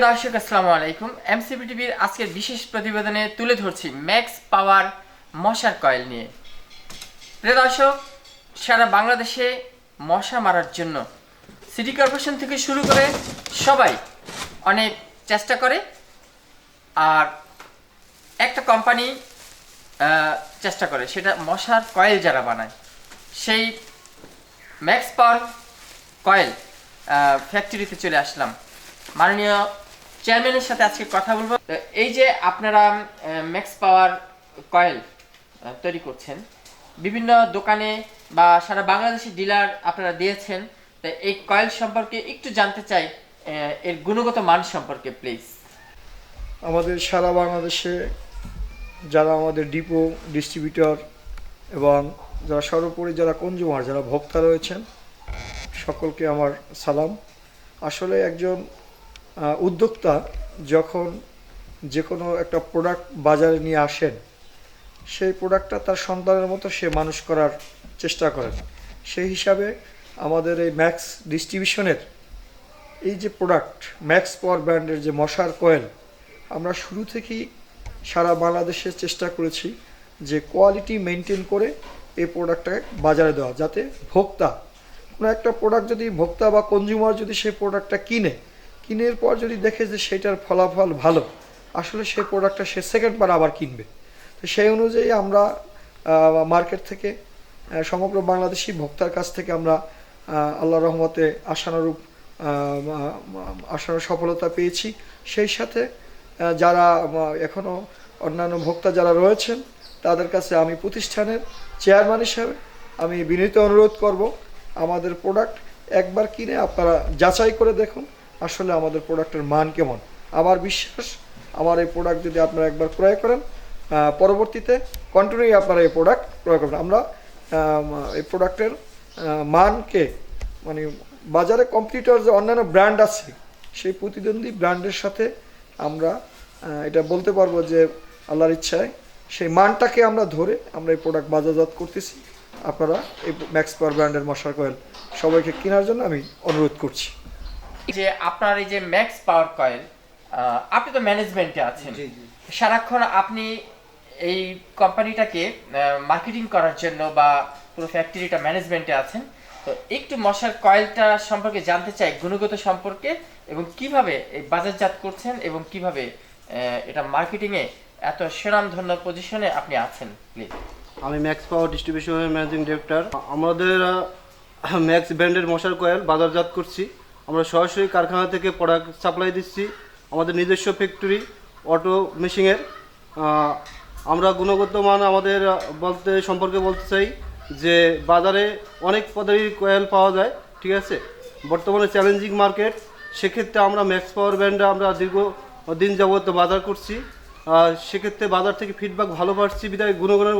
প্রিয় দর্শক, আসসালামু আলাইকুম। এমসিপি টিভির আজকের বিশেষ প্রতিবেদনে তুলে ধরছি ম্যাক্স পাওয়ার মশার কয়েল নিয়ে। প্রিয় দর্শক, সারা বাংলাদেশে মশা মারার জন্য সিটি কর্পোরেশন থেকে শুরু করে সবাই অনেক চেষ্টা করে। আর একটা কোম্পানি চেষ্টা করে, সেটা মশার কয়েল যারা বানায়, সেই ম্যাক্স পাওয়ার কয়েল ফ্যাক্টরিতে চলে আসলাম। মাননীয় চেয়ারম্যানের সাথে আজকে কথা বলব। এই যে আপনারা ম্যাক্স পাওয়ার কয়েল তৈরি করছেন, বিভিন্ন দোকানে বা সারা বাংলাদেশের ডিলার আপনারা দিয়েছেন, তো এই কয়েল সম্পর্কে একটু জানতে চাই এর গুণগত মান সম্পর্কে প্লিজ আমাদের সারা বাংলাদেশে যারা আমাদের ডিপো ডিস্ট্রিবিউটর এবং যারা সর্বোপরি যারা কনজিউমার যারা ভোক্তা রয়েছেন, সকলকে আমার সালাম। আসলে একজন উদ্যোক্তা যখন যে কোনো একটা প্রোডাক্ট বাজারে নিয়ে আসেন, সেই প্রোডাক্টটা তার সন্তানের মতো সে মানুষ করার চেষ্টা করেন। সেই হিসাবে আমাদের এই ম্যাক্স ডিস্ট্রিবিউশনের এই যে প্রোডাক্ট ম্যাক্স পাওয়ার ব্র্যান্ডের যে মশার কয়েল আমরা শুরু থেকেই সারা বাংলাদেশে চেষ্টা করেছি যে কোয়ালিটি মেনটেন করে এই প্রোডাক্টটাকে বাজারে দেওয়া, যাতে ভোক্তা, কোনো একটা প্রোডাক্ট যদি ভোক্তা বা কনজিউমার যদি সেই প্রোডাক্টটা কিনে কিনের পর যদি দেখে যে সেটার ফলাফল ভালো, আসলে সেই প্রোডাক্টটা সে সেকেন্ডবার আবার কিনবে। তো সেই অনুযায়ী আমরা মার্কেট থেকে সমগ্র বাংলাদেশি ভোক্তার কাছ থেকে আমরা আল্লাহ রহমতে আশানুরূপ আশানুরূপ সফলতা পেয়েছি। সেই সাথে যারা এখনও অন্যান্য ভোক্তা যারা রয়েছেন, তাদের কাছে আমি প্রতিষ্ঠানের চেয়ারম্যান হিসাবে আমি বিনীত অনুরোধ করব, আমাদের প্রোডাক্ট একবার কিনে আপনারা যাচাই করে দেখুন। আসলে আমাদের প্রোডাক্টের মান কেমন? আমার বিশ্বাস, আমার এই প্রোডাক্ট যদি আপনারা একবার ক্রয় করেন পরবর্তীতে কন্টিনিউ আপনারা এই প্রোডাক্ট ক্রয় করবেন। আমরা এই প্রোডাক্টের মানকে মানে বাজারে কম্পিউটার যে অন্যান্য ব্র্যান্ড আছে, সেই প্রতিদ্বন্দ্বী ব্র্যান্ডের সাথে আমরা এটা বলতে পারব যে আল্লাহর ইচ্ছায় সেই মানটাকে আমরা ধরে আমরা এই প্রোডাক্ট বাজারজাত করতেছি। আপনারা এই ম্যাক্স পাওয়ার ব্র্যান্ডের মশার কয়েল সবাইকে কেনার জন্য আমি অনুরোধ করছি। যে আপনার এই যে ম্যাক্স পাওয়ার কয়েল আপনি তো ম্যানেজমেন্টে আছেন। সারাক্ষণ আপনি এই কোম্পানিটাকে মার্কেটিং করার জন্য বা পুরো ফ্যাক্টরিটা ম্যানেজমেন্টে আছেন। তো একটু মশার কয়েলটা সম্পর্কে জানতে চাই গুণগত সম্পর্কে এবং কীভাবে এই বাজারজাত করছেন এবং কীভাবে আহ, এটা মার্কেটিংয়ে এত সুনামধন্য পজিশনে আপনি আছেন প্লিজ আমি ম্যাক্স পাওয়ার ডিস্ট্রিবিউশনের ম্যানেজিং ডিরেক্টর আমাদের ম্যাক্স ব্র্যান্ডের মশার কয়েল বাজারজাত করছি। আমরা সরাসরি কারখানা থেকে প্রোডাক্ট সাপ্লাই দিচ্ছি। আমাদের নিজস্ব ফ্যাক্টরি অটো মেশিনের আমরা গুণগত মান আমাদের বলতে, সম্পর্কে বলতে চাই যে বাজারে অনেক পদেরই কয়েল পাওয়া যায়, ঠিক আছে? বর্তমানে চ্যালেঞ্জিং মার্কেট সেক্ষেত্রে আমরা ম্যাক্স পাওয়ার ব্র্যান্ডে আমরা দীর্ঘ দিন যাবত বাজার করছি। সেক্ষেত্রে বাজার থেকে ফিডব্যাক ভালো পাচ্ছি বিদায় গুণগণের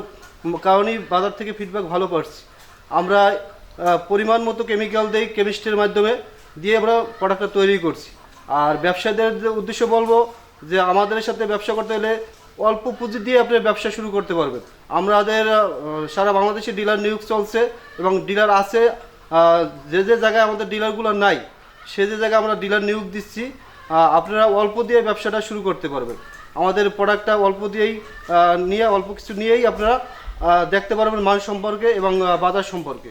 কারণেই বাজার থেকে ফিডব্যাক ভালো পাচ্ছি। আমরা পরিমাণ মতো কেমিক্যাল দিই কেমিস্ট্রির মাধ্যমে। দিয়ে আমরা প্রোডাক্টটা তৈরি করছি। আর ব্যবসায়ীদের উদ্দেশ্য বলব যে আমাদের সাথে ব্যবসা করতে হলে অল্প পুঁজি দিয়ে আপনি ব্যবসা শুরু করতে পারবেন। আমাদের সারা বাংলাদেশে ডিলার নিয়োগ চলছে এবং ডিলার আছে যে যে জায়গায় আমাদের ডিলারগুলো নাই, সে যে জায়গায় আমরা ডিলার নিয়োগ দিচ্ছি আপনারা অল্প দিয়ে ব্যবসাটা শুরু করতে পারবেন। আমাদের প্রোডাক্টটা অল্প দিয়েই নিয়ে, অল্প কিছু নিয়েই আপনারা দেখতে পারবেন মান সম্পর্কে এবং বাজার সম্পর্কে।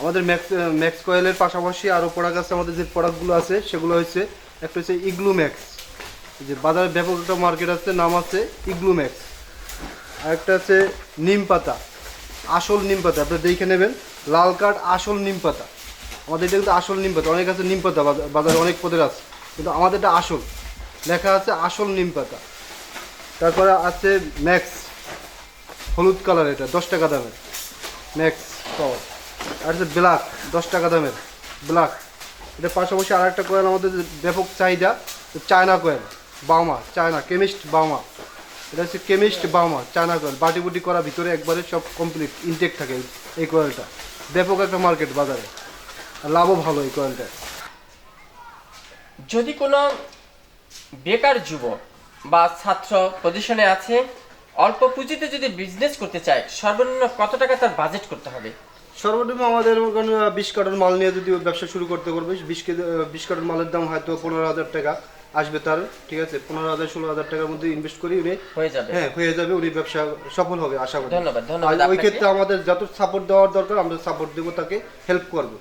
আমাদের ম্যাক্স ম্যাক্স কয়েলের পাশাপাশি আরও প্রোডাক্ট আছে, আমাদের যে প্রোডাক্টগুলো আছে, সেগুলো হচ্ছে, একটা হচ্ছে ইগলু ম্যাক্স যে বাজারে ব্যাপক একটা মার্কেট আছে, নাম আছে ইগলু ম্যাক্স আরেকটা আছে নিম পাতা, আসল নিম পাতা, আপনি দেখে নেবেন, লাল কাঠ আসল নিম পাতা। আমাদের এটা কিন্তু আসল নিম পাতা, অনেক আছে নিম পাতা, বাজা- বাজারে অনেক পদের আছে, কিন্তু আমাদের এটা আসল। লেখা আছে আসল নিম পাতা। তারপরে আছে ম্যাক্স হলুদ কালার এটা, দশ টাকা দামের। ম্যাক্স পাওয়ার আর আছে ব্ল্যাক, দশ টাকা দামের, ব্ল্যাক। এটা পাশাপাশি আর একটা কয়েল আমাদের ব্যাপক চাহিদা চায়না কয়েল বাউমা চায়না, কেমিস্ট বাউমা এটা হচ্ছে কেমিস্ট বাউমা চায়না কয়েল বাটি বুটি করা ভিতরে একবারে সব কমপ্লিট ইনটেক থাকে এই- কয়েলটা ব্যাপক একটা মার্কেট বাজারে। আর লাভও ভালো এই কয়েলটা যদি কোনো বেকার যুবক বা ছাত্র পজিশনে আছে, অল্প পুঁজিতে যদি বিজনেস করতে চায়, সর্বনিম্ন কত টাকা তার বাজেট করতে হবে? সর্বনিম্ন আমাদের বিশ কার্টন মাল নিয়ে যদি ব্যবসা শুরু করতে পারবে বিশ কেজি বিশ কার্টন মালের দাম হয়তো পনেরো হাজার টাকা আসবে তার ঠিক আছে? পনেরো হাজার ষোলো হাজার টাকার মধ্যে ইনভেস্ট করি উনি হয়ে যাবে। হ্যাঁ হয়ে যাবে উনি ব্যবসা সফল হবে আশা করি। ধন্যবাদ, ধন্যবাদ ওই ক্ষেত্রে আমাদের যত সাপোর্ট দেওয়ার দরকার আমরা সাপোর্ট দেবো তাকে হেল্প করব।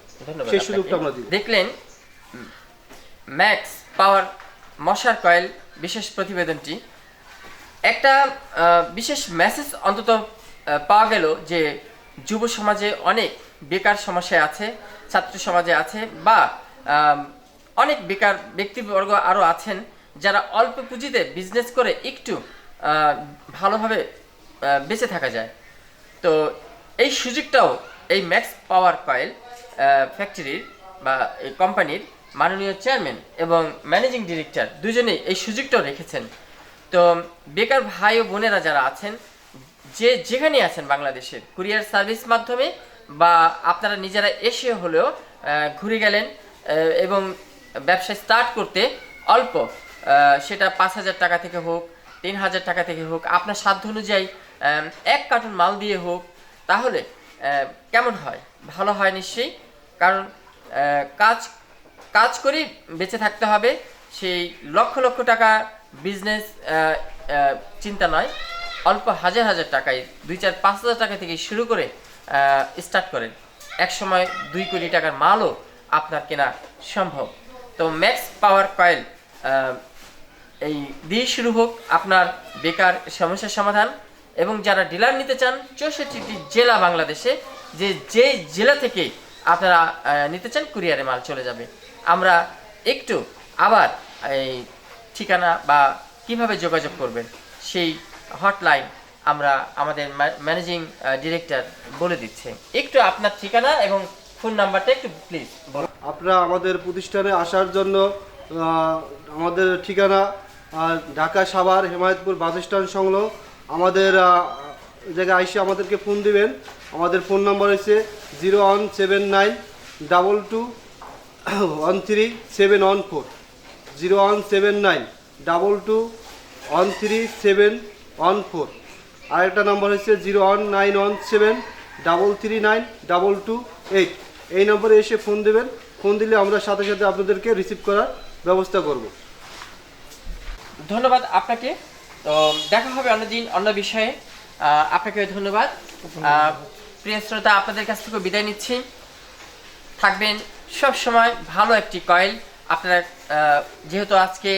সেই সুযোগটা আমরা দিব। দেখলেন ম্যাক্স পাওয়ার মশার কয়েল বিশেষ প্রতিবেদনটি। একটা বিশেষ মেসেজ অন্তত পাওয়া গেল যে যুব সমাজে অনেক বেকার সমস্যায় আছে, ছাত্র সমাজে আছে বা অনেক বেকার ব্যক্তিবর্গ আরও আছেন যারা অল্প পুঁজিতে বিজনেস করে একটু ভালোভাবে বেঁচে থাকা যায়। তো এই সুযোগটাও এই ম্যাক্স পাওয়ার কয়েল ফ্যাক্টরির বা এই কোম্পানির মাননীয় চেয়ারম্যান এবং ম্যানেজিং ডিরেক্টর দুজনেই এই সুযোগটাও রেখেছেন। তো বেকার ভাই ও বোনেরা যারা আছেন যে যেখানে আছেন বাংলাদেশের কুরিয়ার সার্ভিস মাধ্যমে বা আপনারা নিজেরা এসে হলেও ঘুরে গেলেন এবং ব্যবসা স্টার্ট করতে অল্প সেটা পাঁচ হাজার টাকা থেকে হোক, তিন হাজার টাকা থেকে হোক, আপনার সাধ্য অনুযায়ী এক কার্টুন মাল দিয়ে হোক, তাহলে কেমন হয়? ভালো হয় নিশ্চয়ই, কারণ কাজ কাজ করেই বেঁচে থাকতে হবে, সেই লক্ষ লক্ষ টাকা বিজনেস চিন্তা নয়। অল্প হাজার হাজার টাকায় দুই চার পাঁচ হাজার টাকা থেকে শুরু করে স্টার্ট করেন। এক সময় দুই কোটি টাকার মালও আপনার কেনা সম্ভব। তো ম্যাক্স পাওয়ার কয়েল এই দিয়ে শুরু হোক আপনার বেকার সমস্যার সমাধান। এবং যারা ডিলার নিতে চান, চৌষট্টিটি জেলা বাংলাদেশে যে যে জেলা থেকে আপনারা নিতে চান, কুরিয়ারে মাল চলে যাবে। আমরা একটু আবার এই ঠিকানা বা কীভাবে যোগাযোগ করবেন, সেই হটলাইন আমরা আমাদের ম্যানেজিং ডিরেক্টর বলে দিচ্ছে। একটু আপনার ঠিকানা এবং ফোন নাম্বারটা একটু প্লিজ বলুন। আপনারা আমাদের প্রতিষ্ঠানে আসার জন্য আমাদের ঠিকানা ঢাকা সাভার হেমায়তপুর বাস স্ট্যান্ড সংলগ্ন। আমাদের জায়গায় আইসে আমাদেরকে ফোন দিবেন। আমাদের ফোন নাম্বার হচ্ছে zero one seven nine double two one three seven one four zero one seven nine double two one three seven one four আরেকটা নাম্বার হচ্ছে zero one nine one seven double three nine double two eight এই নম্বরে এসে phone দেবেন। Phone দিলে আমরা সাথে সাথে আপনাদেরকে রিসিভ করার ব্যবস্থা করব। ধন্যবাদ আপনাকে। তো দেখা হবে অন্যদিন অন্য বিষয়ে। আপনাকে ধন্যবাদ। প্রিয় শ্রোতা আপনাদের কাছ থেকে বিদায় নিচ্ছি। থাকবেন সব সময় ভালো একটি কয়েল। আপনারা যেহেতু আজকে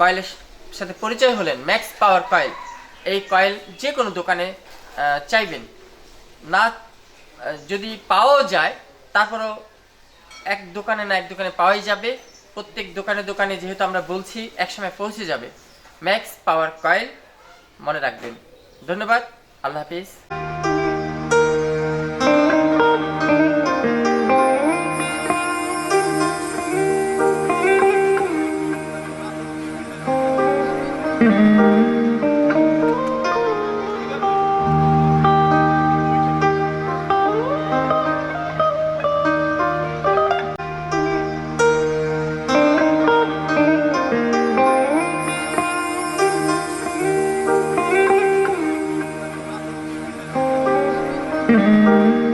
কয়েলের সাথে পরিচয় হলেন ম্যাক্স পাওয়ার কয়েল। এই কয়েল যে কোনো দোকানে চাইবেন। না যদি পাওয়াও যায়, তারপরও এক দোকানে না এক দোকানে পাওয়াই যাবে। প্রত্যেক দোকানে দোকানে যেহেতু আমরা বলছি, একসময় পৌঁছে যাবে। ম্যাক্স পাওয়ার কয়েল মনে রাখবেন। ধন্যবাদ। আল্লাহ হাফিজ। Thank Música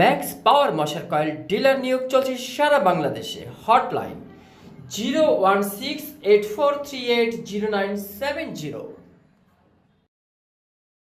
ম্যাক্স পাওয়ার মশার কয়েল ডিলার নিয়োগ চলছে সারা বাংলাদেশে। Hotline zero one six eight four three eight zero nine seven zero